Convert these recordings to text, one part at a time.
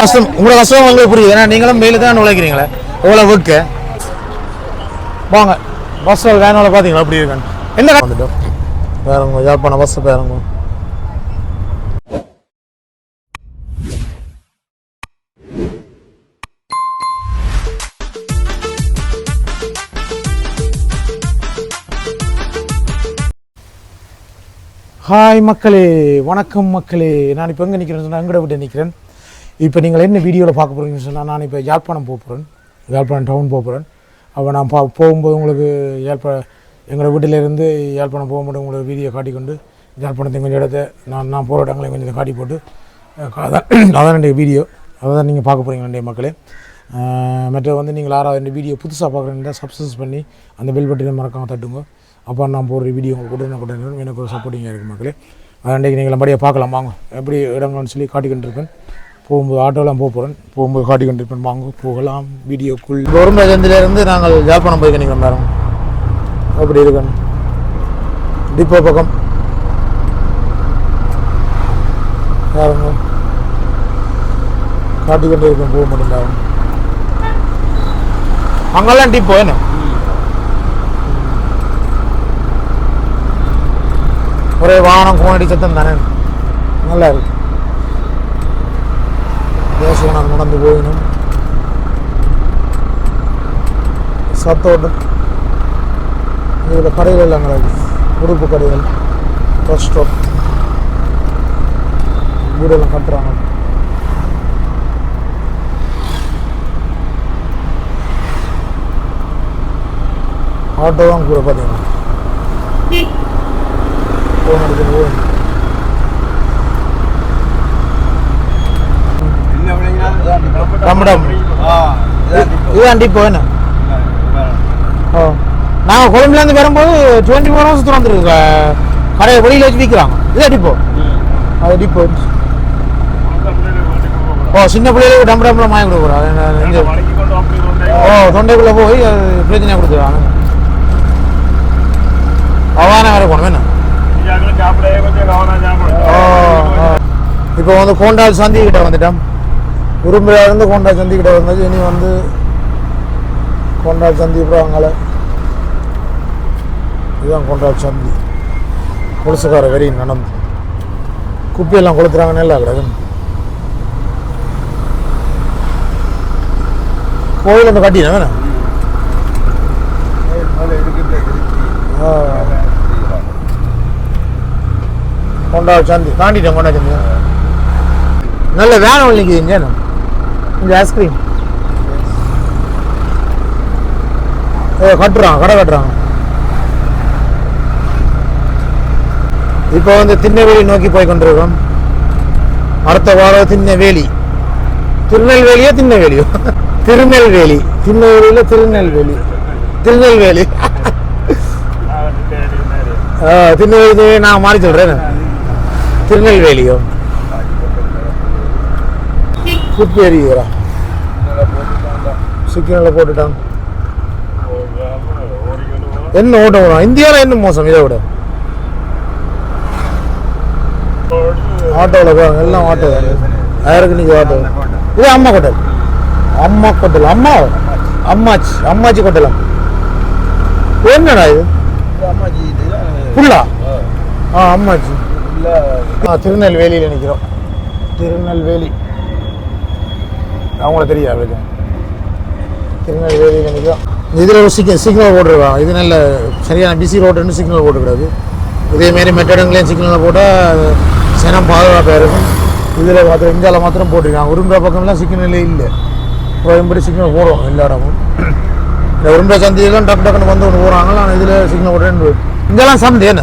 கஷ்டம் உங்களோட கஷ்டம் உங்களுக்கு புரியுது. ஏன்னா நீங்களும் வெயில் தான் உழைக்கிறீங்களே எவ்வளோ ஒர்க்கு வாங்க. பஸ் வேனோட பார்த்தீங்களா அப்படி இருக்கான்னு. என்ன வந்துட்டோம். வேறங்க யாழ்ப்பாணம் பஸ் பேருங்க ஹாய் மக்களே. வணக்கம் மக்களே. நான் இப்போ எங்கே நிற்கிறேன் சொன்னால் எங்கட விட்டு நிற்கிறேன் இப்போ நீங்கள் என்ன வீடியோவில் பார்க்க போகிறீங்கன்னு சொன்னால் நான் இப்போ யாழ்ப்பாணம் போக போகிறேன் யாழ்ப்பாணம் டவுன் போக போகிறேன் அப்போ நான் பா போகும்போது உங்களுக்கு யாழ்ப்பா எங்களோட வீட்டிலேருந்து யாழ்ப்பாணம் போகும்போது உங்களுக்கு வீடியோ காட்டிக்கொண்டு யாழ்ப்பாணத்தை கொஞ்சம் இடத்த நான் நான் போகிற இடங்களையும் கொஞ்சம் காட்டி போட்டு அதான் அதான் என்னுடைய வீடியோ அதான் நீங்கள் பார்க்க போகிறீங்க என்னுடைய மக்களே. மற்ற வந்து நீங்கள் யாராவது வீடியோ புதுசாக பார்க்குறீங்கன்னா சப்ஸ்கிரைப் பண்ணி அந்த பெல் பட்டனை மறக்காம தட்டுங்க. அப்போ நான் போடுற வீடியோ உங்களுக்கு உடனே உடனே எனக்கு ஒரு சப்போர்ட்டிங்காக இருக்குது மக்களே. அன்றைக்கு நீங்கள் நம்மடியே பார்க்கலாம் வாங்க. எப்படி இடங்கள்னு சொல்லி காட்டிக்கிட்டு இருப்பேன் போகும்போது ஆட்டோலாம் போக போகிறேன் போகும்போது காட்டிக்கிட்டு இருப்பேன் வாங்க போகலாம் வீடியோக்குள். கவர்மெண்ட்லேருந்து நாங்கள் ஜாழ்ப்பாணம் போய் நிற்கிறோம் மேடம். அப்படி இருக்கணும். டிப்போ பக்கம். பாருங்க காட்டிக்கிட்டு இருக்கேன் போக முடியல அங்கெல்லாம் டிப்போ என்ன? ஒரே வானம் கோணடி சத்தம் தானே? நல்லா இருக்கு தேசவனம் நடந்து போயினும். சத்தோட்டம் இதில் கடைகள் எல்லாம் கிடக்கு உடுப்பு கடைகள் ரெஸ்டாரண்ட் வீடெல்லாம் கட்டுறாங்க. ஆட்டோ தான் கூட பார்த்தீங்கன்னா ஃபோன் எடுத்து போகும் இதுதான் டிப்போ என்ன? ஓ. நாங்கள் கொழும்புலேருந்து வரும்போது டுவெண்ட்டி ஃபோர் ஹவர்ஸ் திறந்துருக்கு கடையை வெளியில் வச்சு விற்கிறாங்க இதே டிப்போ அது டிப்போ ஓ சின்ன பிள்ளைகளுக்கு டம்பு டம்லாம் வாங்கி கொடுக்குறோம் இந்த ஓ தொண்டைக்குள்ளே போய் அது கொடுத்துருவாங்க அவான வேறு போனோம் என்ன? இப்போ வந்து கோண்டால் சந்தி கிட்ட வந்துட்டோம். உரும்பில இருந்து கோண்டால் சந்தி கிட்ட வந்தது. இனி வந்து கோண்டால் சந்தி அப்புறம் அவங்கள இதுதான் கோண்டால் சந்தி. கொலுசுக்கார வெறி நடந்து குப்பையெல்லாம் கொளுத்துறாங்கன்னு இல்லை கிடக்கு கோயில் வந்து கட்டினா வேணா கொண்டாள் சந்தி. தாண்டிட்டேன் கொண்டா சந்தி. நல்ல வேன் ஒழிக்குது இங்கே. கொஞ்சம் ஐஸ்கிரீம் ஏ கட்டுறான் கடை கட்டுறான். இப்போ வந்து திண்ணவேலி நோக்கி போய் கொண்டிருக்கோம். அடுத்த வாரம் திண்ணவேலி. திருநெல்வேலியோ திண்ணவேலியோ? திருநெல்வேலி. திண்ணவேலியில திருநெல்வேலி. திருநெல்வேலி. திருநெல்வேலி நான் மாறி சொல்றேன். திருநெல்வேலியோ. குப்பி எறிகிறா சிக்கனில் போட்டுட்டான். என்ன ஓட்ட வரும் இந்தியாவில் என்ன மோசம்? இதை விட. ஆட்டோவில் போகிறாங்க எல்லாம் ஆட்டோ. ஆயிரக்கு நீங்கள் ஆட்டோ? இது அம்மா கொட்டல். அம்மா கொட்டல். அம்மா? அம்மாச்சி. அம்மாச்சி கொட்டலா? என்னடா இது? புல்லா? ஆ அம்மாச்சி. ஆ திருநெல்வேலியில் நிற்கிறோம் திருநெல்வேலி. அவங்கள தெரியும் அவளுக்கு. திருநெல்வேலி நிற்கிறோம் இதில் ஒரு சிக்னல் சிக்னல் போட்டிருக்கான் இது நல்ல சரியான பிசி ரோடுன்னு சிக்னல் போட்டுக்கூடாது இதேமாரி மெட்டடங்களையும் சிக்னலில் போட்டால் சனம் பாதுகாப்பாக இருக்கும். இதில் மாத்திரம் இந்தியாவில் மாத்திரம் போட்டிருக்காங்க. உரும்பை பக்கம்லாம் சிக்னலே இல்லை. கோயம்பேடு சிக்னல் போடுவோம் எல்லா இடமும். இந்த உருண்டை சந்தியெல்லாம் டக்கு டக்குன்னு வந்து ஒன்று போகிறாங்க நான் இதில் சிக்னல் போட்டேன்னு இங்கெல்லாம் சந்தை என்ன?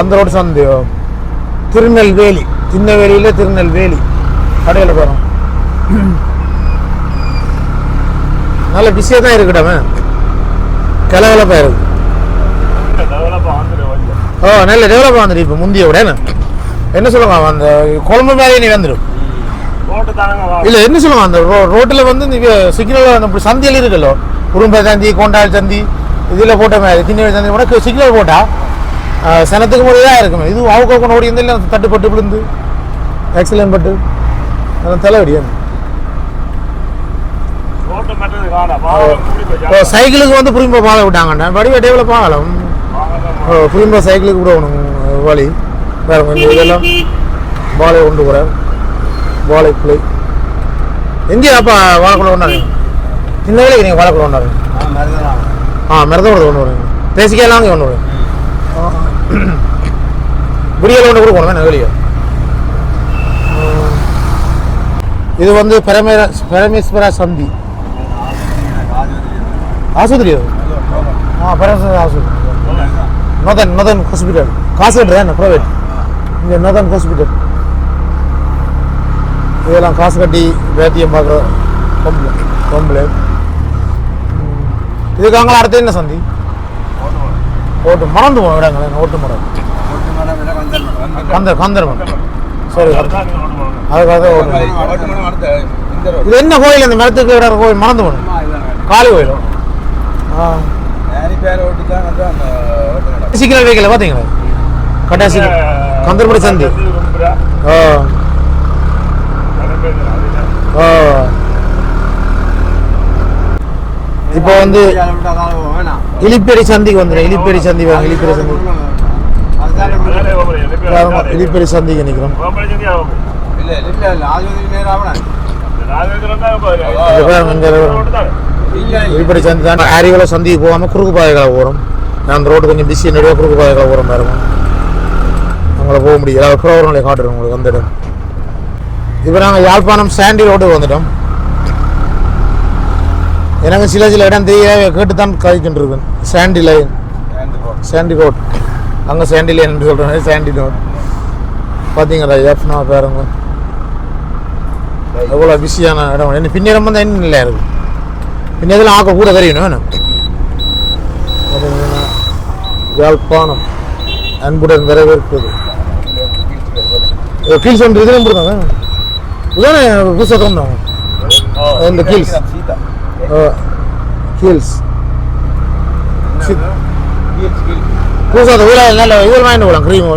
அந்த ரோடு சந்தையோ? திருநெல்வேலி. திருநெல்வேலியில் திருநெல்வேலி. கடையில் போகிறோம் நல்ல பிஸியாக தான் இருக்கட்டாமே கலகலப்பாக இருக்கு. ஓ நல்ல டெவலப் வந்துடு இப்போ முந்திய விட என்ன என்ன சொல்லுவாங்க அந்த குழம்பு மேலே நீ வந்துடும் இல்லை என்ன சொல்லுவாங்க அந்த ரோ ரோட்டில் வந்து நீ சிக்னல் அந்த இப்படி சந்தியில் இருக்குல்லோ. உரும்பை சந்தி கொண்டாள் சந்தி இதில் போட்ட மாதிரி சின்ன சந்தி கூட சிக்னல் போட்டால் சனத்துக்கு முறையாக தான் இருக்கும். இது அவங்க கொண்டு ஓடி இருந்தால் தட்டுப்பட்டு விழுந்து ஆக்சிடென்ட் பட்டு தலைவடியா இப்போ சைக்கிளுக்கு வந்து புரியும்போ பாதை விட்டாங்கண்ணா. வடிவ டேபிள் ஓ புரியும்போ சைக்கிளுக்கு கூட ஒன்று வழி வேற கொஞ்சம் இதெல்லாம் பாலை கொண்டு போகிறேன் பாலை பிள்ளை எங்கேயாப்பா வாழைக்குள்ள ஒன்றாரு சின்ன வேலைக்கு நீங்கள் வாழைக்குள்ள ஒன்றாரு ஆ மிரதம் கொண்டு வரும் பேசிக்கலாம் அங்கே கொண்டு வரும் விடியல் கொண்டு கூட போகணும் நகலியா இது வந்து பரமேர பரமேஸ்வரா சந்தி. ஆ பரமேஸ்வரா ஆஸ்பத்திரி. நொதன் நொதன் ஹாஸ்பிட்டல் காசு கட்டுறேன் என்ன ப்ரைவேட் இங்கே நொதன் ஹாஸ்பிட்டல் இதெல்லாம் காசு கட்டி வேத்தியம் பார்க்குற பொம்பளை பொம்பளை. ம். இதுக்கு அங்கே அடுத்து என்ன சந்தி? ஓட்டு மறந்து போன விடாங்களேன் ஓட்டு மரம்? கந்தர் கந்தர் மரம். சரி அதுக்காக ஓட்டு இது என்ன கோயில் இந்த மரத்துக்கு விட கோயில் மறந்து போகணும் காளி கோயிலும் ஆ. சிக்கல் வைக்கல பார்த்தீங்களா? கட்டாசி கந்தர்படி சந்தி. ஆ. ஆ. இப்போ வந்து இலிப்பேரி சந்திக்கு வந்துடும் இலிப்பேரி சந்தி வாங்க இலிப்பேரி சந்தி. இலிப்பேரி சந்திக்கு நிற்கிறோம் இங்க பாருங்க, இங்க இலிப்பேரி சந்தி தான் ஆரிகளை சந்திக்கு போகாமல் குறுக்கு பாதைகளை நான் அந்த ரோடு கொஞ்சம் பிஸி நிறைய குறுக்கு பாதைகளை போகிறோம் பாருங்க அங்கே போக முடியல குறவர்களை காட்டுறோம் உங்களுக்கு அந்த இடம் இப்போ நாங்கள் யாழ்ப்பாணம் சாண்டி ரோடு வந்துட்டோம் எனக்கு சில சில இடம் தெரிய கேட்டு தான் கழிக்கிட்டு இருக்கேன் சாண்டி லைன் சாண்டி ரோட் அங்கே சாண்டி லைன் சொல்கிறேன் சாண்டி ரோட் பார்த்தீங்களா எஃப்னா பாருங்க எவ்வளோ பிஸியான இடம் என்ன பின்னிடம் வந்து என்ன இல்லை இருக்கு பின்னதில் ஆக்க கூட பார்த்தீங்கன்னா, யாழ்ப்பாணம் அன்புடன் வரவேற்பது கீழ்ஸ் ஒன்று இதுலையும் போடுறாங்க இதுதானே புதுசாக தோணுறாங்க இந்த கீழ்ஸ் புதுசாக அந்த ஊரில் நல்ல இதில் வாங்கிட்டு போகலாம் க்ரீம்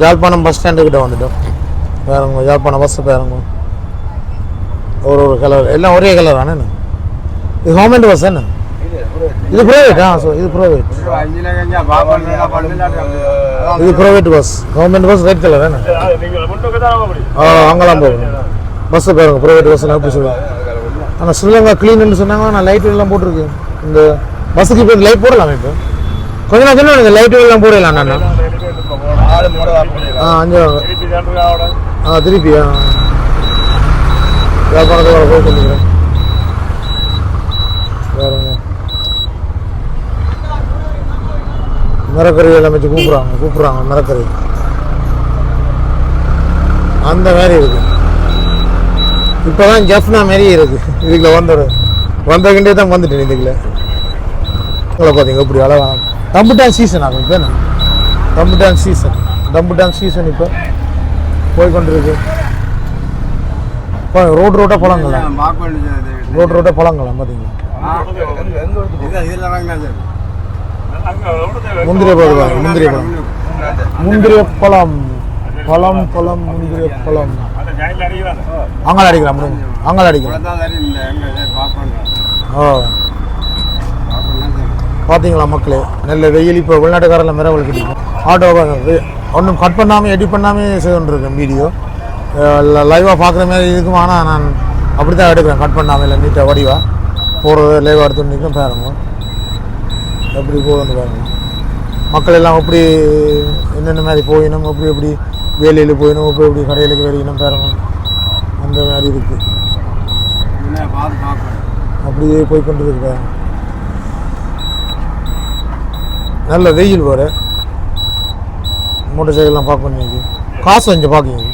யாழ்ப்பாணம் பஸ் ஸ்டாண்டு கிட்ட வந்துட்டோம் வேறங்க யாழ்ப்பாணம் பஸ் பேருங்க ஒரு ஒரு கலர் எல்லாம் ஒரே கலர் தானே இது கவர்மெண்ட் பஸ் என்ன இது ப்ரைவேட் ஆ ஸோ இது ப்ரைவேட் இது private bus government bus right colour என்ன ஆ அங்கெல்லாம் போகணும். பஸ்ஸு பாருங்க ப்ரைவேட் பஸ்ஸில் எப்படி சொல்லுவாங்க ஆனால் ஸ்ரீலங்கா க்ளீன்னு சொன்னாங்க நான் லைட் எல்லாம் போட்டிருக்கு இந்த பஸ்ஸுக்கு இப்போ லைட் போடலாம் இப்போ? கொஞ்ச நாள் சொன்னா இந்த லைட் எல்லாம் போடலாம் நான் ஆ அஞ்சு ஆ திருப்பி ஆ. வியாபாரத்தோட போய் கொண்டுக்கிறேன் வேறுங்க. மரக்கறி எல்லாம் வச்சு கூப்பிட்றாங்க கூப்பிட்றாங்க மரக்கறி. அந்த மாதிரி இருக்கு. இப்போதான் ஜஃப்னா மாரி இருக்கு. இதுக்குள்ள வந்தோட வந்தகிட்டே தான் வந்துட்டேன் இதுக்குள்ள. உங்களை பார்த்தீங்க இப்படி அழகான டம்புட்டான் சீசன் ஆகும் இப்போ என்ன? டம்புட்டான் சீசன் டம்புட்டான் சீசன் இப்போ போய் கொண்டிருக்கு ரோடு ரோட்டாக பழங்கலாம் ரோடு ரோட்டாக பழங்கலாம் பார்த்தீங்களா முந்திரிய பழம் முந்திரிய பழம் முந்திரிய பழம் பழம் பழம் முந்திரிய பழம் அங்கால அடிக்கலாம். முடியும் அடிக்கலாம் ஓ. பார்த்தீங்களா மக்களே நல்ல வெயில் இப்போ வெளிநாட்டுக்காரில் மிரவல் கிடைக்கும் ஆட்டோ ஒன்றும் கட் பண்ணாமல் எடிட் பண்ணாமல் செய்துருக்கேன் வீடியோ லைவாக பார்க்குற மாதிரி இருக்கும்? ஆனால் நான் அப்படி தான் எடுக்கிறேன் கட் பண்ணாமல் இல்லை நீட்டாக வடிவாக போகிறது லைவாக எடுத்து நிற்கும் பாருங்க எப்படி போகுதுன்னு பாருங்க. மக்கள் எல்லாம் எப்படி என்னென்ன மாதிரி போயினும் எப்படி எப்படி வேலையில் போயினும் எப்படி எப்படி கடையிலுக்கு வேலையினும் பேரணும். அந்த மாதிரி இருக்குது அப்படியே போய் கொண்டு இருக்கிறேன் நல்ல வெயில் போகிற மோட்டர் சைக்கிள்லாம் பார்க்க பண்ணிக்கு காசு கொஞ்சம் பார்க்குங்க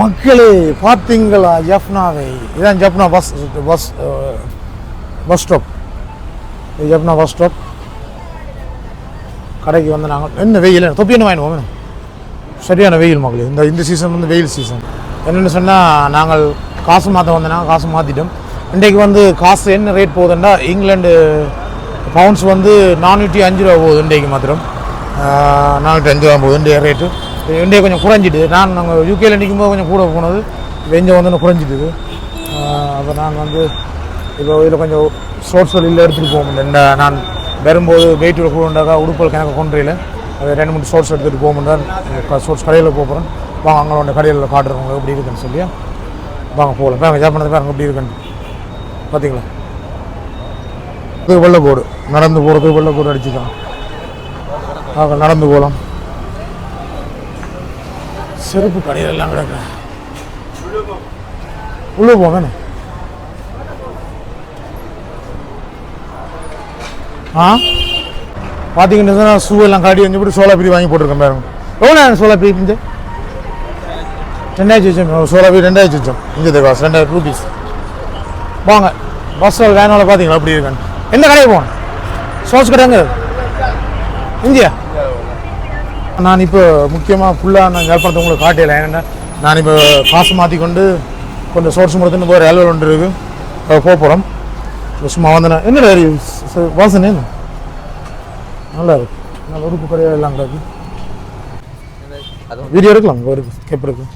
மக்களே பார்த்தீங்களா ஜப்னாவை? இதான் Jaffna bus bus bus stop. இது ஜப்னா பஸ் ஸ்டாப். கடைக்கு வந்து நாங்கள் என்ன வெயில் தொப்பி என்ன வாங்கினோம் வேணும் சரியான வெயில் மகளிர் இந்த இந்த சீசன் வந்து வெயில் சீசன் என்னென்னு சொன்னால் நாங்கள் காசு மாற்ற வந்தோம்னா காசு மாற்றிட்டோம் இன்றைக்கு வந்து காசு என்ன ரேட் போகுதுன்னா இங்கிலாண்டு பவுன்ஸ் வந்து நானூற்றி அஞ்சு ரூபா போகுது இன்றைக்கு மாத்திரம். நானூற்றி அஞ்சு ரூபா போகுது இன்றைய ரேட்டு இன்றைய கொஞ்சம் குறைஞ்சிட்டு நான் நாங்கள் யூகேல நிற்கும்போது கொஞ்சம் கூட போனது வெஞ்சம் வந்து குறைஞ்சிட்டுது. அப்போ நாங்கள் வந்து இப்போ இதில் கொஞ்சம் ஷோர்ட்ஸ் வெளியில் எடுத்துகிட்டு போக முடியல இந்த நான் வரும்போது வெயிட்டில் கூடண்டாக்கா உடுப்பல் கணக்கு கொன்றையில் அது ரெண்டு மூணு ஷோர்ட்ஸ் எடுத்துகிட்டு போக முடியாது ஷோர்ட்ஸ் கடையில் போகிறேன் வாங்க அங்கே கடையில் காட்டுறவங்க எப்படி இருக்குன்னு சொல்லி வாங்க போகலாம் வாங்க ஜாப்பானது பாருங்க எப்படி இருக்குன்னு. பார்த்தீங்களா இது வெள்ளை போடு நடந்து போகிறது வெள்ளக்கோடு அடிச்சுக்கலாம் ஆக நடந்து போகலாம் செருப்பு கடையில் எல்லாம் கிடக்கு. உள்ளே போங்க ஆ? பார்த்தீங்கன்னா ஷூ எல்லாம் காட்டி வந்து இப்படி சோலா பிரி வாங்கி போட்டிருக்கேன் பாருங்க. எவ்வளோ சோலா பிரி இங்கே ரெண்டாயிரத்தி வச்சோம் சோலா பிரி ரெண்டாயிரத்தி வச்சோம் இங்கே காசு ரெண்டாயிரம் ரூபீஸ் வாங்க பஸ்ஸில் வேனோட பார்த்தீங்களா அப்படி இருக்கான்னு. எந்த கடையை போகணும்? சோர்ஸ் கடை இந்தியா. நான் இப்போ முக்கியமாக ஃபுல்லாக நான் ஜாழ்ப்பாணத்தை உங்களுக்கு காட்டல ஏன்னா நான் இப்போ காசு மாற்றி கொண்டு கொஞ்சம் சோர்ஸ் முடித்துன்னு போகிற ரயில்வே ஒன்று இருக்குது போக போகிறோம் சும்மா வந்தேன் என்ன வாசனை என்ன நல்லா இருக்கு நல்ல உறுப்பு கடையாக எல்லாம் கிடக்கு வீடியோ எடுக்கலாம் ஒரு கேப் இருக்கு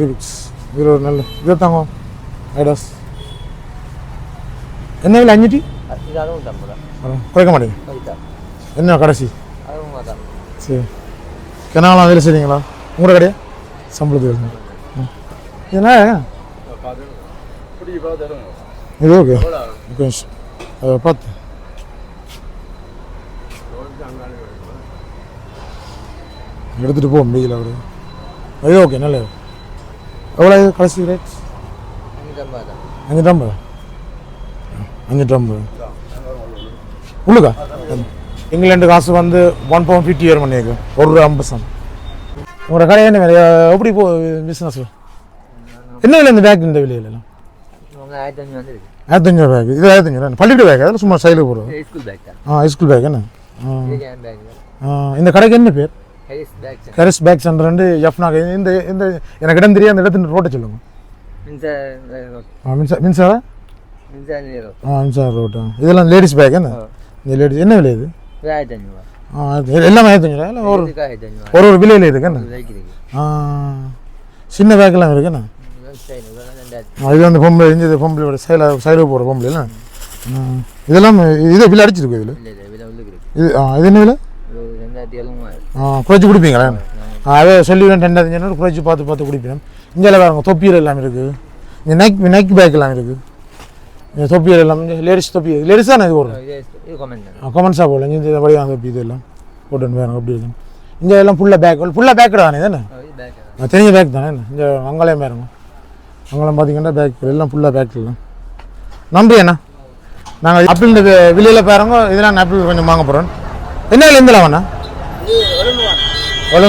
ரிவிக்ஸ் இது ஒரு நல்ல இது தாங்க ஐடாஸ் என்ன விலை அஞ்சு டீ இது அதுவும் தான் போல குறைக்க மாட்டீங்க அதுதான் என்ன கடைசி அதுவும் அதான் சரி கிணாலாம் வேலை செய்றீங்களா உங்களோட கடையா சம்பளத்துக்கு வேலை ம். என்ன இது ஓகே ஓகே அதை பார்த்து எடுத்துகிட்டு போ முடியல அவரு இது ஓகே நல்லது எவ்வளோ இது கடைசி ரேட் இந்த மாதிரி தான் அஞ்சூற்றம்பது அஞ்சூற்றம்பது உள்ளுக்கா இங்கிலாந்து காசு வந்து ஒன் பவுண்ட் ஃபிஃப்டி இயர் பண்ணியிருக்கு ஒரு ரூபா ஐம்பது உங்களோட கடை என்ன? எப்படி போ பிஸ்னஸ் என்ன விலை இந்த பேக் இந்த விலையில எல்லாம் அவங்க ஆயிரத்தி அஞ்சு வந்து இருக்கு ஆயிரத்தஞ்சூறு பேக் இது ஆயிரத்தஞ்சூறு பள்ளிக்கூட பேக் அதில் சும்மா சைடில் போடுவோம் ஸ்கூல் பேக் தான் ஆ ஸ்கூல் பேக் என்ன இந்த கடைக்கு என்ன பேர் ஹெரிஸ் பேக் சென்டர் ரெண்டு எஃப் நாக இந்த இந்த எனக்கு இடம் தெரியும் அந்த இடத்துல ரோட்டை சொல்லுங்க மின்சார மின்சார மின்சார ஆ ரோட்டு இதெல்லாம் லேடிஸ் பேக் என்ன இந்த லேடிஸ் என்ன விலை இது ஆயிரத்தி இது எல்லாமே இல்லை ஒரு ஆயிரத்தி அஞ்சூறுவா ஒரு ஒரு விலையில் இருக்கு என்ன பைக் இருக்கு ஆ சின்ன பேக்கெல்லாம் இருக்குண்ணா இது வந்து பொம்பளை இந்த பொம்பளையோட சைல சைடில் போகிற பொம்பளை இதெல்லாம் இதே பில் அடிச்சிருக்கு இதில்? விலை இது ஆ இது என்ன விலை? ஆ குறைச்சி குடிப்பீங்களா? அதே சொல்லிவிடுவேன் ரெண்டாயிரத்தி ஐநூறு குறைச்சி பார்த்து பார்த்து குடிப்பேன் இங்கே பாருங்க தொப்பியல் எல்லாம் இருக்குது இங்கே நைக் நைக் பேக் எல்லாம் இருக்குது இந்த தொப்பியல் எல்லாம் லேடிஸ் தொப்பி லேடிஸ் தானே இது தான். கமெண்ட்ஸாக போடல இங்கே இந்த வழியாக தொப்பி இது எல்லாம். போட்டுன்னு பாருங்க அப்படி இருக்கு இங்கே எல்லாம் ஃபுல்லாக பேக் ஃபுல்லாக பேக்கடு தானே தானே. தெரிஞ்ச பேக் தானே இந்த அங்கேயும் பாருங்க. அங்கெல்லாம் பார்த்தீங்கன்னா பேக் எல்லாம் ஃபுல்லாக பேக் எல்லாம் நன்றி அண்ணா. நாங்கள் ஆப்பிள் இந்த விலையில் பாருங்க இதெல்லாம் நான் ஆப்பிள் கொஞ்சம் வாங்க போகிறோம் என்ன விலை இந்த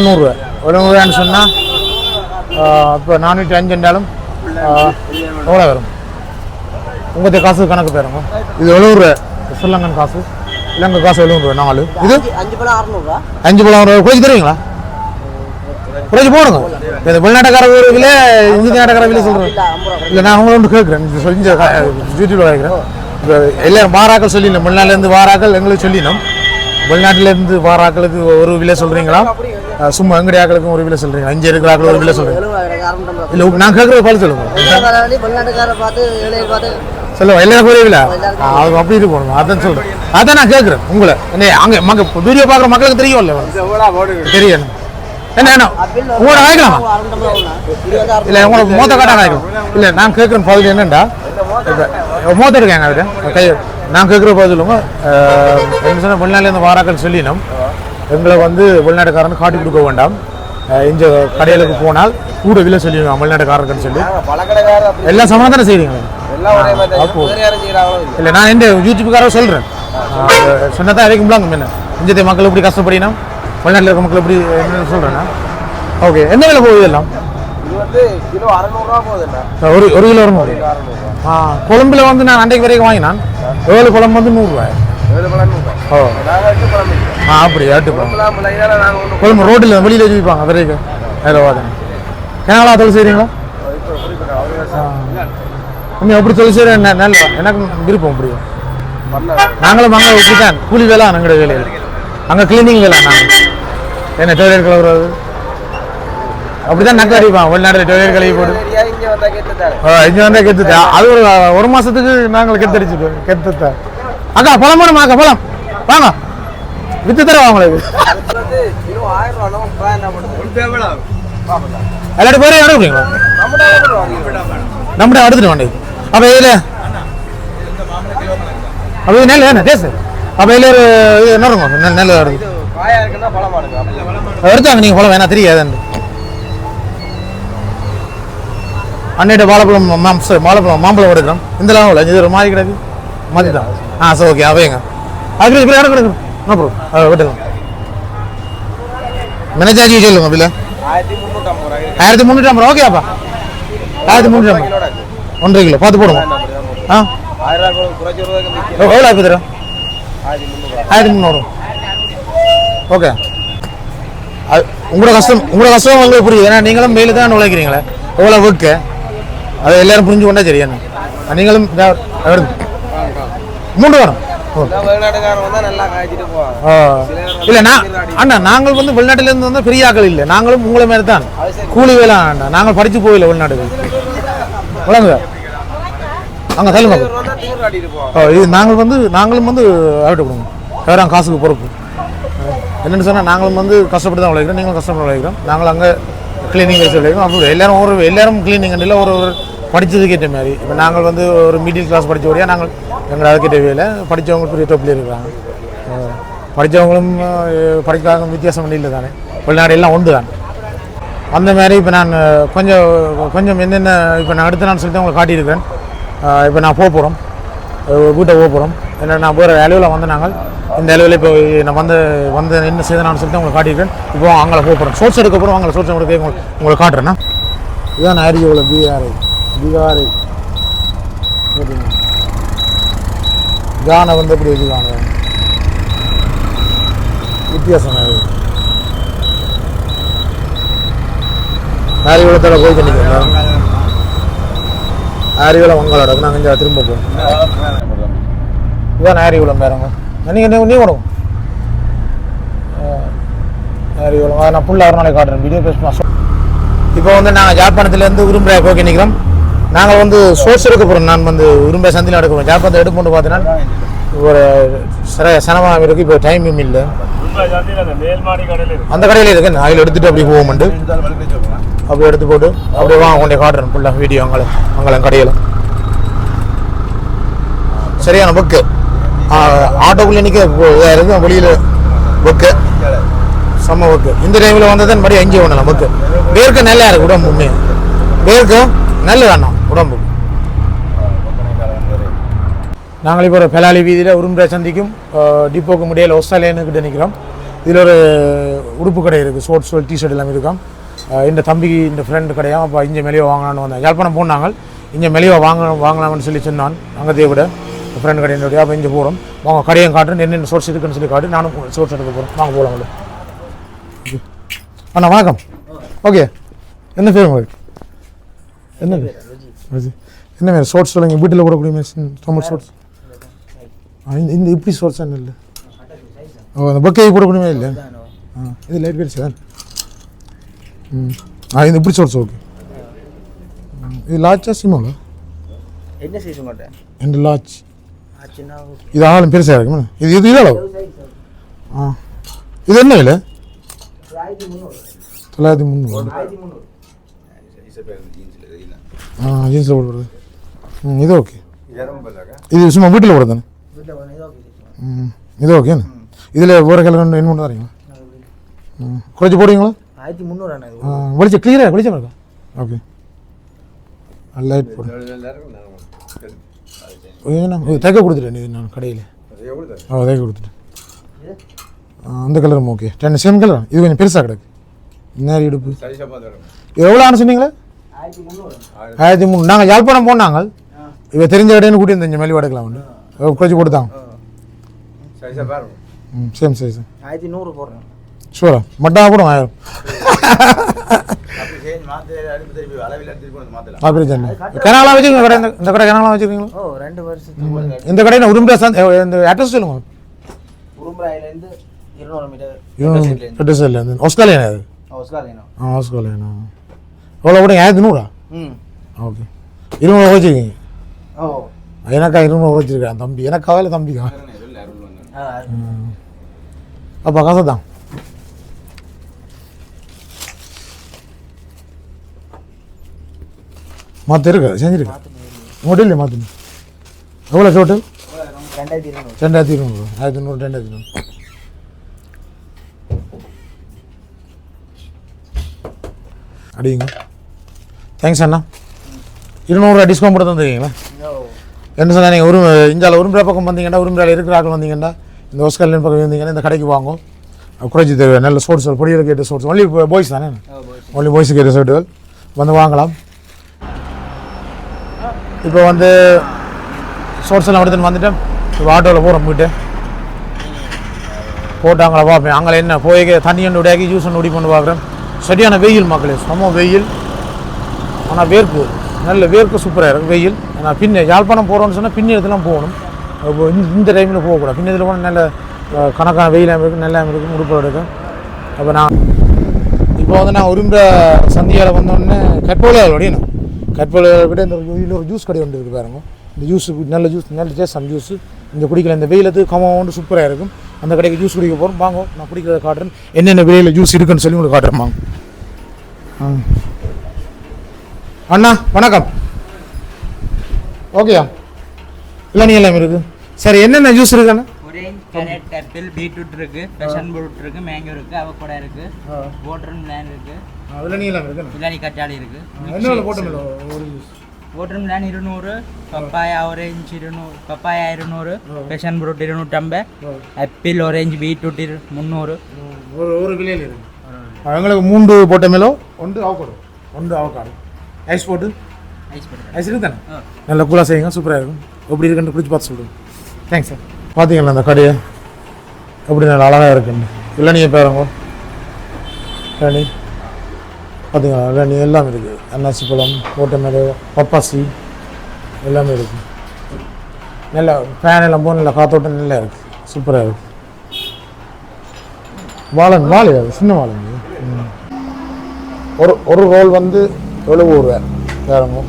நூறுரூவா எவ்வளோ நூறுரூவான்னு சொன்னால் இப்போ நானூற்றி அஞ்சு இருந்தாலும் எவ்வளோ வரும்? உங்கள் காசு கணக்கு பாருங்க. இது ரூபா ஸ்ரீலங்கன் காசு. இலங்கை காசு ரூபா நாலு. இது? அஞ்சு பழம் அறநூறுவா அஞ்சு பழம் ரூபா குறைச்சி தருவீங்களா? குறைச்சி போடுங்க. இந்த வெளிநாட்டுக்கார ஊருக்குல இந்திய நாட்டுக்கார விலை சொல்கிறேன் இல்லை நான் உங்களை ஒன்று கேட்குறேன். இந்த சொல்லி யூடியூப்ல கேட்குறேன் இப்போ எல்லாரும் வாராக்கள் சொல்லிடணும். வெளிநாட்டிலேருந்து வாராக்கள் எங்களுக்கு சொல்லினோம் வெளிநாட்டிலேருந்து வாராக்களுக்கு ஒரு விலை சொல்கிறீங்களா சும்மா எங்கடி ஆக்களுக்கும் ஒரு விலை சொல்கிறீங்களா இங்கே இருக்கிற ஆக்கள் ஒரு விலை சொல்கிறீங்க இல்லை நான் கேட்குறது பார்த்து சொல்லுங்க சொல்லுங்க எல்லாருக்கும் ஒரே விலை. அது அப்படி இது போடணும். அதான் சொல்கிறேன் அதான் நான் கேட்குறேன் உங்களை. என்ன அங்கே மக்க வீடியோ பார்க்குற மக்களுக்கு தெரியும்ல. தெரியும் என்ன என்ன? உங்களோட வாங்கிக்கலாமா இல்லை உங்களுக்கு மோத்த காட்டா இல்லை நான் கேட்குற பதில் என்னண்டா? மோத்த இருக்காங்க அவரு கை நான் கேட்குற பதில் சொல்லுங்க அஹ், என்ன சொன்னால் வெளிநாட்டிலேருந்து வாராக்கள் சொல்லினோம் எங்களை வந்து வெளிநாட்டுக்காரன் காட்டி கொடுக்க வேண்டாம். இந்த கடைகளுக்கு போனால் கூட விலை சொல்லிடுவாங்க வெளிநாட்டுக்காரர்கள் சொல்லி. எல்லாம் சமாதானம் தான். அப்போ. இல்லை நான் இந்த யூடியூப்புக்காரர் சொல்கிறேன் சொன்னதான் வரைக்கும் என்ன இந்திய மக்கள் எப்படி கஷ்டப்படினா வெளிநாட்டில் இருக்க மக்கள் எப்படி என்ன சொல்கிறேன்னா ஓகே என்ன விலை போகுது எல்லாம் கிலோ அறநூறுவா ஒரு ஒரு கிலோ வரும் அறநூறுவா ஆ கொழம்புல வந்து நான் அன்றைக்கு வரைக்கும் வாங்கினான். ஏழு குழம்பு வந்து நூறுரூவா. ஏழு ஓ. நாங்கள். ஆ அப்படி எட்டு பழம் குழம்புலாம் பிள்ளைங்களால நாங்கள் ஒன்றும் கொழம்பு ரோட்டில் வெளியில் வச்சு விற்பாங்க வரைக்கும் அதில் வாதனை கேனலா தொழில் செய்கிறீங்களா உண்மை அப்படி தொழில் செய்கிற நல்ல எனக்கு விருப்பம் அப்படி. நாங்களும் வாங்க இப்படித்தான். கூலி வேலை எங்கட வேலையில். அங்கே கிளீனிங் வேலை நான் என்ன டொய்லெட் கழுவுறது? அப்படிதான் நக்கு அடிப்பான் வெளிநாட்டில் டொய்லெட் கழுவி போட்டு இங்க வந்தா கேட்டுட்டாரு ஆ, இங்க வந்தா கெத்துட்டா அது ஒரு ஒரு மாசத்துக்கு நாங்கள் கெத்தடிச்சுட்டோம் கெத்துட்டா அக்கா பழம் வேணுமா அக்கா பழம்? வாங்க. வித்து தரேன் உங்களுக்கு? எல்லாரும் பேரும் எடுக்கிறீங்களா நம்ம நம்மகிட்ட எடுத்துட்டு வாங்க. அப்போ இதில்? அப்போ இது நெல் என்ன? டேஸ்ட் அப்போ இதில் ஒரு இது என்ன இருக்கும்? நெல் நெல் எடுத்தாங்க நீங்கள் பழம் வேணா தெரியாது அன்னையிட்ட வாழைப்பழம் மாம் சார் வாழைப்பழம் மாம்பழம் எடுக்கிறோம். இந்த லாபம் இல்லை இது ஒரு மாதிரி கிடக்கு. மாதிரி தான் ஆ சரி ஓகே அவையங்க அதுக்கு இப்படி இடம் கிடக்கும் நோ ப்ரோ அதை விட்டுங்க மேனேஜாஜி சொல்லுங்க பில்ல ஆயிரத்தி முந்நூற்றம்பது ஐம்பது ஓகேப்பா ஆயிரத்தி முந்நூற்றி ஐம்பது ஒன்றரை கிலோ பார்த்து போடுங்க. ஆ? எவ்வளோ ஆயிரத்தி முந்நூறு ஆயிரத்தி முந்நூறு. ஓகே. அது உங்களோட கஷ்டம் உங்களோட கஷ்டம் உங்களுக்கு புரியுது. ஏன்னா நீங்களும் வெயில் தான் உழைக்கிறீங்களே எவ்வளோ ஒர்க்கு அதை எல்லாரும் புரிஞ்சு கொண்டா சரி என்ன? நீங்களும். மூன்று ஆ. இல்ல நான் அண்ணா நாங்கள் வந்து வெளிநாட்டுல இருந்து வந்து பெரிய ஆக்கள் இல்லை. நாங்களும் உங்களை மாதிரி தான். கூலி வேலை வேண்டாம் நாங்கள் படிச்சு போயில வெளிநாட்டுக்கு. விளங்குதா அங்கே சொல்லுங்க இது நாங்கள் வந்து நாங்களும் வந்து அவர்கிட்ட கொடுங்க. வேறாம் காசுக்கு பொறுப்பு. என்னென்னு சொன்னால் நாங்களும் வந்து கஷ்டப்பட்டு தான் உழைக்கிறோம். நீங்களும் கஷ்டப்பட்டு உழைக்கிறோம். நாங்கள் அங்கே கிளீனிங் வச்சு உழைக்கிறோம். அப்படி எல்லாரும் ஒரு எல்லாரும் கிளீனிங் இல்லை ஒரு ஒரு படித்ததுக்கு ஏற்ற மாதிரி. இப்போ நாங்கள் வந்து ஒரு மிடில் கிளாஸ் படித்தபடியாக நாங்கள் எங்களை அதுக்கேற்ற வேலை. படித்தவங்க பெரிய தொப்பில் இருக்கிறாங்க. படித்தவங்களும் படிக்காத வித்தியாசம் இல்லை தானே வெளிநாடு எல்லாம் ஒன்று தான் அந்த மாதிரி இப்போ நான் கொஞ்சம் கொஞ்சம் என்னென்ன இப்போ நான் அடுத்த நாள் சொல்லிட்டு உங்களை காட்டியிருக்கேன் இப்போ நான் போக போகிறோம் வீட்டை போக போகிறோம் என்ன நான் போகிற வேலையில் வந்து நாங்கள் இந்த அலுவலில் இப்போ நான் வந்து வந்து என்ன செய்தேன்னு சொல்லிட்டு உங்களுக்கு காட்டியிருக்கேன். இப்போ அங்கே போக போகிறோம் சோர்ஸ் எடுக்க போகிறோம் அங்கே சோர்ஸ் எடுக்க உங்களுக்கு உங்களுக்கு காட்டுறேன்னா இதுதான் ஆரியோவில் பிஆர்ஐ பிஆர்ஐ கானை வந்து எப்படி வச்சுக்கான வித்தியாசம் அது ஆரியோளத்தோட போய் பண்ணிக்கிறோம் ஆரியோளம் உங்களோட. நாங்கள் இங்கே திரும்ப போவோம். இதுதான் ஆரியோளம் பேருங்க நீங்கள் நீ விடுவோம் ஆரியோளம் அதை நான் ஃபுல்லாக ஒரு நாளைக்கு காட்டுறேன். வீடியோ பேச இப்போ வந்து நாங்கள் ஜாழ்ப்பாணத்துலேருந்து உரும்புரை போக்கி நிற்கிறோம் நாங்கள் வந்து சோர்ஸ் எடுக்க போகிறோம் நான் வந்து உரும்பை சந்தியில் எடுக்க போகிறோம் ஜாழ்ப்பாணத்தை எடுப்போம்னு பார்த்தீங்கன்னா ஒரு சிற சனமாக இருக்குது இப்போ டைமும் இல்லை. அந்த கடையில் இருக்கு. அதில் எடுத்துட்டு அப்படி போவோம்ண்டு அப்படியே எடுத்து போட்டு அப்படியே வாங்க கொண்டே காட்டுறேன். ஃபுல்லாக வீடியோ அங்கே அங்கே கடையில். சரியான புக்கு ஆட்டோக்குள்ளே நிற்க இருக்கும் வெளியில் புக்கு செம்ம புக்கு இந்த டைமில் வந்தது மறுபடியும் அஞ்சு ஒன்று புக்கு பேருக்கு நல்லா இருக்கு உடம்பு உண்மையாக பேருக்கு நல்ல வேணாம் உடம்புக்கு நாங்கள் இப்போ ஒரு பெலாலி வீதியில் உரும்புரை சந்திக்கும் டிப்போக்கு முடியல ஒஸ்டாலேனுக்கிட்ட நிற்கிறோம் இதில் ஒரு உடுப்பு கடை இருக்குது ஷோர்ட்ஸ் டிஷர்ட் எல்லாம் இருக்கும். இந்த தம்பிக்கு இந்த ஃப்ரெண்டு கடையாக அப்போ இங்கே மெலிவா வாங்கலாம்னு வந்தேன். யாழ்ப்பாணம் போனாங்க. இங்கே மெலிவா வாங்க வாங்கலாம்னு சொல்லி சொன்னான் அங்கே விட ஃப்ரெண்டு கடையினுடைய அப்போ இங்கே போகிறோம் வாங்க கடையும் காட்டுறேன். என்னென்ன சோர்ஸ் இருக்குன்னு சொல்லி காட்டு. நானும் சோர்ஸ் எடுக்க போகிறோம் வாங்க போகலாம் உள்ள அண்ணா வணக்கம். ஓகே. என்ன பேர் உங்களுக்கு என்ன பேர். என்ன பேர்? ஷோர்ட்ஸ் சொல்லுங்க. வீட்டில் போடக்கூடிய மிஷின் தமிழ் ஷோர்ட்ஸ் இந்த இந்த இப்படி சோர்ஸ் என்ன இல்லை? ஓ அந்த பக்கை போடக்கூடியமே இல்லை ஆ இது லைட் வெயிட் சார் ம். ஆ இது இப்படி சோர்ஸ் ஓகே இது லாச்சா சிம்மாவில் என்ன சைஸ் மாட்டேன் ரெண்டு சின்ன இது ஆளும் பெருசாக இருக்குமா இது இது இது அளவு? ஆ. இது என்ன விலை? தொள்ளாயிரத்தி முந்நூறு. ஆ ஜீன்ஸில் போடுறது. ம் இது ஓகே இது சும்மா வீட்டில் போடுறது தானே ம் இது ஓகேண்ணே இதில் வேறு கலர் ரெண்டு என்ன வரீங்களா ம் குறைச்சி போடுவீங்களா? ஆயிரத்தி முந்நூறு வெளிச்சம் கிளியராக வெளிச்சம் இருக்கா? ஓகே லைட் போடு. தைக்க கொடுத்துட்டேன் இது நான் கடையில். ஆ தைக்க கொடுத்துட்டேன் அந்த கலரும் ஓகே டென் சேம் கலர் இது கொஞ்சம் பெருசாக கிடக்கு. நேரி இடுப்பு? எவ்வளோ ஆன சொன்னீங்களே? ஆயிரத்தி மூணு நாங்கள் யாழ்ப்பாணம் போனாங்க. இவ தெரிஞ்ச கடைன்னு கூட்டி இருந்தேன் மெலிவா எடுக்கலாம் உண்டு குறைச்சி கொடுத்தாங்க ம் சேம் சைஸ் ஆயிரத்தி நூறு போடுறேன். ஷூரா மட்டா போடும் ஆயிரம். கிணலாம் வச்சுருக்கீங்க கடை இந்த- கடை கிணலாம் வச்சுருக்கீங்களா? ஓ ரெண்டு வருஷத்துக்கு இந்த கடை நான் உரும்பு சந்த் இந்த அட்ரஸ் சொல்லுங்க. உரும்புராயிலேருந்து இருநூறு மீட்டர். சைட்லேருந்து ஆஸ்திரேலியா அது ஆஸ்திரேலியா ஆ ஆஸ்திரேலியா எவ்வளோ கூட ஆயிரத்தி நூறா ம். ஓகே. இருநூறு வச்சுருக்கீங்க? ஓ. எனக்கா இருநூறு வச்சுருக்கேன் தம்பி. எனக்காக இல்லை தம்பிக்கா அப்போ காசு தான் மாற்ற இருக்கு செஞ்சுருக்கேன் முடியல மாற்றணும் எவ்வளோ டோட்டல் ரெண்டாயிரத்தி இருநூறு. ஆயிரத்தி நூறு ரெண்டாயிரத்தி நூறு அடிங்க தேங்க்ஸ் அண்ணா. இருநூறுவா டிஸ்கவுண்ட் போட்டு தந்துருக்கீங்களா? என்ன சொன்னா நீங்கள் உரிமை இந்தியாவில் உரிமை பக்கம் வந்தீங்கன்னா உரிமையால் இருக்கிற ஆட்கள் வந்தீங்கன்னா இந்த ஒஸ்கல்லின் பக்கம் வந்தீங்கன்னா இந்த கடைக்கு வாங்கும் குறைச்சி தருவேன் நல்ல ஸ்போர்ட்ஸ் பொடியில் கேட்ட ஸ்போர்ட்ஸ் ஒன்லி பாய்ஸ் தானே? ஒன்லி பாய்ஸ் கேட்ட ஷர்ட்டுகள் வந்து வாங்கலாம். இப்போ வந்து ஸ்போர்ட்ஸ் எல்லாம் எடுத்துன்னு வந்துட்டேன் இப்போ ஆட்டோவில் போகிறோம் போயிட்டு போட்டாங்களா பார்ப்பேன் அங்கே என்ன போய் தண்ணி ஒன்று விடாக்கி ஜூஸ் ஒன்று உடி பண்ணி பார்க்குறேன். சரியான வெயில் மக்களே செம வெயில். ஆனால் வேர்க்கு நல்ல வேர்க்கு சூப்பராக இருக்கும் வெயில். நான் பின்ன யாழ்ப்பாணம் போகிறோன்னு சொன்னால் பின்ன இடத்துலாம் போகணும். அப்போ இந்த இந்த டைமில் போகக்கூடாது. பின்ன இதில் போனால் நல்ல கணக்கான வெயிலாக இருக்கும் நல்லா இருக்கும் உடுப்பு இருக்கும் அப்போ நான் இப்போ வந்து நான் உருண்ட சந்தியால் வந்தோடனே கற்போல ஒடியணும் கற்போல விட இந்த ஒரு ஜூஸ் கடை ஒன்று இருக்குது பாருங்க. இந்த ஜூஸ் நல்ல ஜூஸ் நல்ல அந்த ஜூஸ் இந்த குடிக்கல இந்த வெயிலத்துக்கு கமௌண்டு சூப்பராக இருக்கும். அந்த கடைக்கு ஜூஸ் குடிக்க போகிறோம் வாங்க நான் குடிக்கிறத காட்டுறேன். என்னென்ன விலையில் ஜூஸ் இருக்குன்னு சொல்லி உங்களுக்கு காட்டுறேன். வாங்க. அண்ணா வணக்கம். ஓகேயா? இளநீ எல்லாம் இருக்குது சரி என்னென்ன ஜூஸ் இருக்குண்ணா கேரட் ஆப்பிள் பீட்ரூட் இருக்கு பேஷன் ஃப்ரூட் இருக்கு மேங்கோ இருக்கு அவகோடா இருக்கு வாட்டர் இருக்கு. இளநீ இளநீ கச்சாடி இருக்கு. என்ன போட்டோம் ஒரு ஜூஸ் இருநூறு பப்பாயா ஆரஞ்சு இருநூறு பப்பாயா இருநூறு பேஷன் ஃப்ரூட் இருநூற்றம்பது ஆப்பிள் ஆரஞ்சு பீட்ரூட் இரு முந்நூறு. ஒரு ஒரு விலையில் இருக்கு. எங்களுக்கு மூன்று போட்ட மேலோ ஒன்று அவக்காடு ஒன்று அவக்காடு ஐஸ் போட்டு? ஐஸ் போட்டு ஐஸ் இருக்கு தானே. நல்லா கூலாக செய்யுங்க சூப்பராக இருக்கும். எப்படி இருக்குன்னு குடிச்சு பார்த்து சொல்லுங்கள் தேங்க்ஸ் சார் பார்த்தீங்களா அந்த கடையை? எப்படி நல்லா அழகாக இருக்குன்னு. இளநியை பேருங்க. இளநீ பார்த்தீங்களா இளநீ எல்லாமே இருக்குது அன்னாசி பழம் ஓட்டமேலோ பப்பாசி எல்லாமே இருக்குது நல்லா ஃபேன் எல்லாம் போக நல்லா காத்தோட்டம் நல்லா இருக்குது சூப்பராக இருக்குது வாழன் வாழை அது சின்ன வாழை ம். ஒரு ஒரு ரோல் வந்து எழுபது ரூபா வேறங்க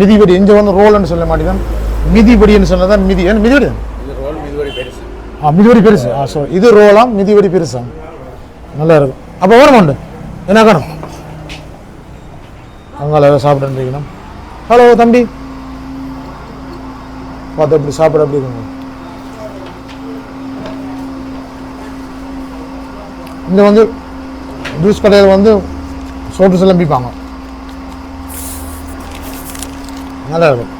மிதிபடி இங்கே வந்து ரோல்னு சொல்ல மாட்டேங்தான் மிதிபடின்னு சொன்னதான் மிதி ஏன் மிதிபடி ஆ மிதிபடி பெருசு. ஆ ஸோ இது ரோலாம் மிதிபடி பெருசா நல்லா இருக்கும் அப்போ வரும் உண்டு. என்ன காணும்? அங்கால ஏதாவது சாப்பிட்டுருக்கணும் ஹலோ தம்பி. பார்த்து எப்படி சாப்பிட அப்படி இருக்குங்க இங்கே வந்து ஜூஸ் கடையில் வந்து சோப்பு சிலம்பிப்பாங்க. நல்லா இருக்கும்.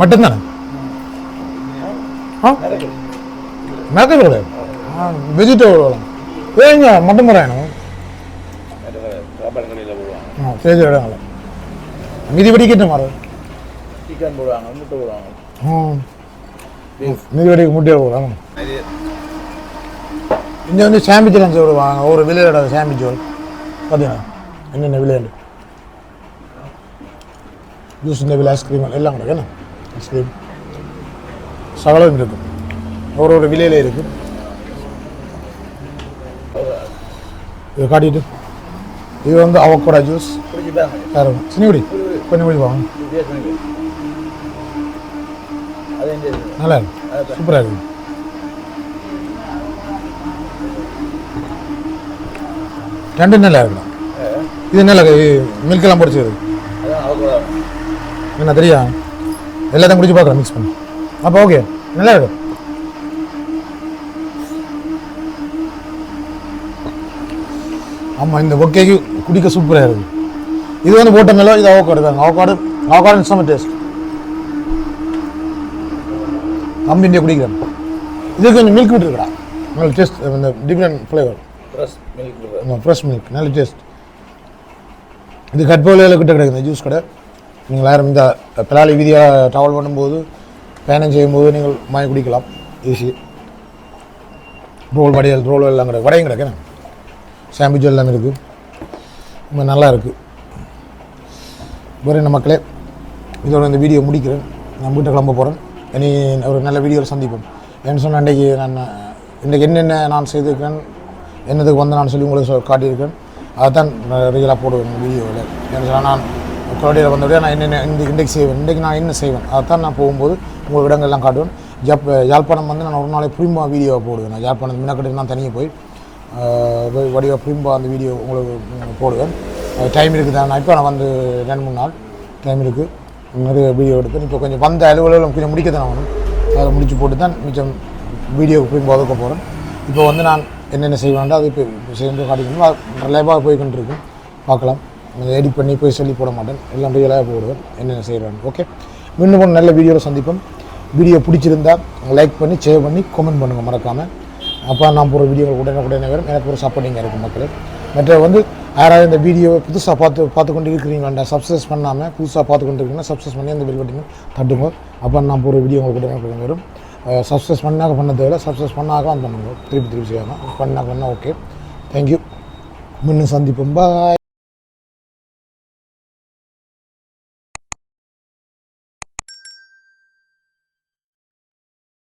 மட்டன் தானே? ஆ? மேக்கல் கிடையாது. வெஜிடபிள் ஏங்க மட்டன் தரேன் ஆ சரி இடம் இல்லை மிதி வெடிக்கிட்ட மாறும் சிக்கன் போடுவாங்க முட்டை போடுவாங்க மிதி வெடிக்கு முட்டையை போடுறாங்க இங்கே வந்து சாம்பிச்சு லஞ்சு விடுவாங்க ஒரு விலையோட சாம்பிச்சு பார்த்தீங்களா என்னென்ன விளையாடு ஜூஸ் இந்த விலை ஐஸ்கிரீம் எல்லாம் கிடக்கு என்ன ஐஸ்கிரீம் சகலம் இருக்கும் ஒரு ஒரு விலையில இருக்கு இதை காட்டிட்டு இது வந்து அவக்கோடா ஜூஸ் வேறு சின்ன கொஞ்சம் குடி வாங்க நல்லா இருக்கு. சூப்பராக இருக்கு. ரெண்டு நல்லா இருக்குண்ணா இது நல்லா மில்க் எல்லாம் பொடிச்சது என்ன தெரியா? எல்லாத்தையும் குடிச்சு பார்க்குறேன் மிக்ஸ் பண்ணி. அப்போ ஓகே நல்லா இருக்கு. ஆமாம் இந்த ஒக்கேக்கு குடிக்க சூப்பராக இருக்கு. இது வந்து போட்ட மேலே இது அவக்காடு தாங்க. அவக்காடு அவக்காடு செம்ம டேஸ்ட் தம்பி இந்தியா குடிக்கிறேன் இது கொஞ்சம் மில்க் விட்டுருக்கடா. நல்ல டேஸ்ட் இந்த different flavour fresh milk fresh milk நல்ல டேஸ்ட் இது கட்போலியில் கிட்ட கிடைக்குது இந்த ஜூஸ் கடை. நீங்கள் யாரும் இந்த பிளாலி வீதியாக ட்ராவல் பண்ணும்போது பயணம் செய்யும்போது நீங்கள் வாங்கி குடிக்கலாம். ஈஸி ரோல் வடையல் ரோல் எல்லாம் கிடையாது. வடையும் கிடைக்கும் சாண்ட்விச் எல்லாம் இருக்குது. ரொம்ப நல்லா இருக்குது வேறு என்ன மக்களே. இதோட இந்த வீடியோ முடிக்கிறேன். நான் வீட்டை கிளம்ப போகிறேன் இனி ஒரு நல்ல வீடியோவில் சந்திப்போம். ஏன்னு சொன்னால் இன்றைக்கி நான் இன்றைக்கி என்னென்ன நான் செய்திருக்கேன் என்னதுக்கு வந்து நான் சொல்லி உங்களுக்கு சொ- காட்டியிருக்கேன். அதைத்தான் ரியலாக போடுவேன் வீடியோவில் ஏன்னு சொன்னால் நான் கொலடியில் வந்தோடய நான் என்னென்ன இந்த இன்றைக்கு செய்வேன் இன்றைக்கி நான் என்ன செய்வேன் அதைத்தான் நான் போகும்போது உங்களுக்கு இடங்கள்லாம் காட்டுவேன். ஜப் யாழ்ப்பாணம் வந்து நான் ஒரு நாளைக்கு புரிமா வீடியோவை போடுவேன். நான் யாழ்ப்பாணம் மின்னக்கட்டு நான் தனியாக போய் வடிவ பூம்பா அந்த வீடியோ உங்களுக்கு போடுவேன். டைம் இருக்குது? நான் இப்போ நான் வந்து ரெண்டு மூணு நாள் டைம் இருக்குது நிறைய வீடியோ எடுப்பேன் இப்போ கொஞ்சம் வந்த அலுவலகம் கொஞ்சம் முடிக்க தான் ஆகணும். அதை முடிச்சு போட்டு தான் மிச்சம் வீடியோ புரிம்பா ஒதுக்க போகிறேன் இப்போ வந்து நான் என்னென்ன செய்வேன்டோ அது இப்போ செய்யணும் காட்டிக்கணும். ரிலேபாக போய்கிட்டு இருக்கும். பார்க்கலாம். எடிட் பண்ணி போய் சொல்லி போட மாட்டேன். எல்லாம் ரியலாக போடுவேன். என்னென்ன செய்கிறேன் ஓகே இன்னும் நல்ல வீடியோவில் சந்திப்போம். வீடியோ பிடிச்சிருந்தா லைக் பண்ணி ஷேர் பண்ணி கமெண்ட் பண்ணுங்கள் மறக்காமல் அப்போ நான் போகிற வீடியோ உடனே உடனே வரும். எனக்கு ஒரு சப்போர்ட்டிங்காக இருக்கும் மக்களே. மற்ற வந்து யாராவது இந்த வீடியோவை புதுசாக பார்த்து பார்த்து கொண்டு இருக்கிறீங்களாண்டா சப்ஸ்கிரைஸ் பண்ணாமல் புதுசாக பார்த்து கொண்டு இருக்கீங்கன்னா சப்ஸ்கிரைஸ் பண்ணி அந்த பில் பட்டிங்க தட்டுங்க. அப்போ நான் போகிற வீடியோ உங்களுக்கு உடனே உடனே வரும். சப்ஸ்கிரைஸ் பண்ணாக்க பண்ண தேவை சப்ஸ்கிரைஸ் பண்ணாக்க ஆன் பண்ணுங்க திருப்பி திருப்பி செய்யாமல் பண்ணாக்க பண்ணால் ஓகே தேங்க்யூ முன்னும் சந்திப்போம். பாய்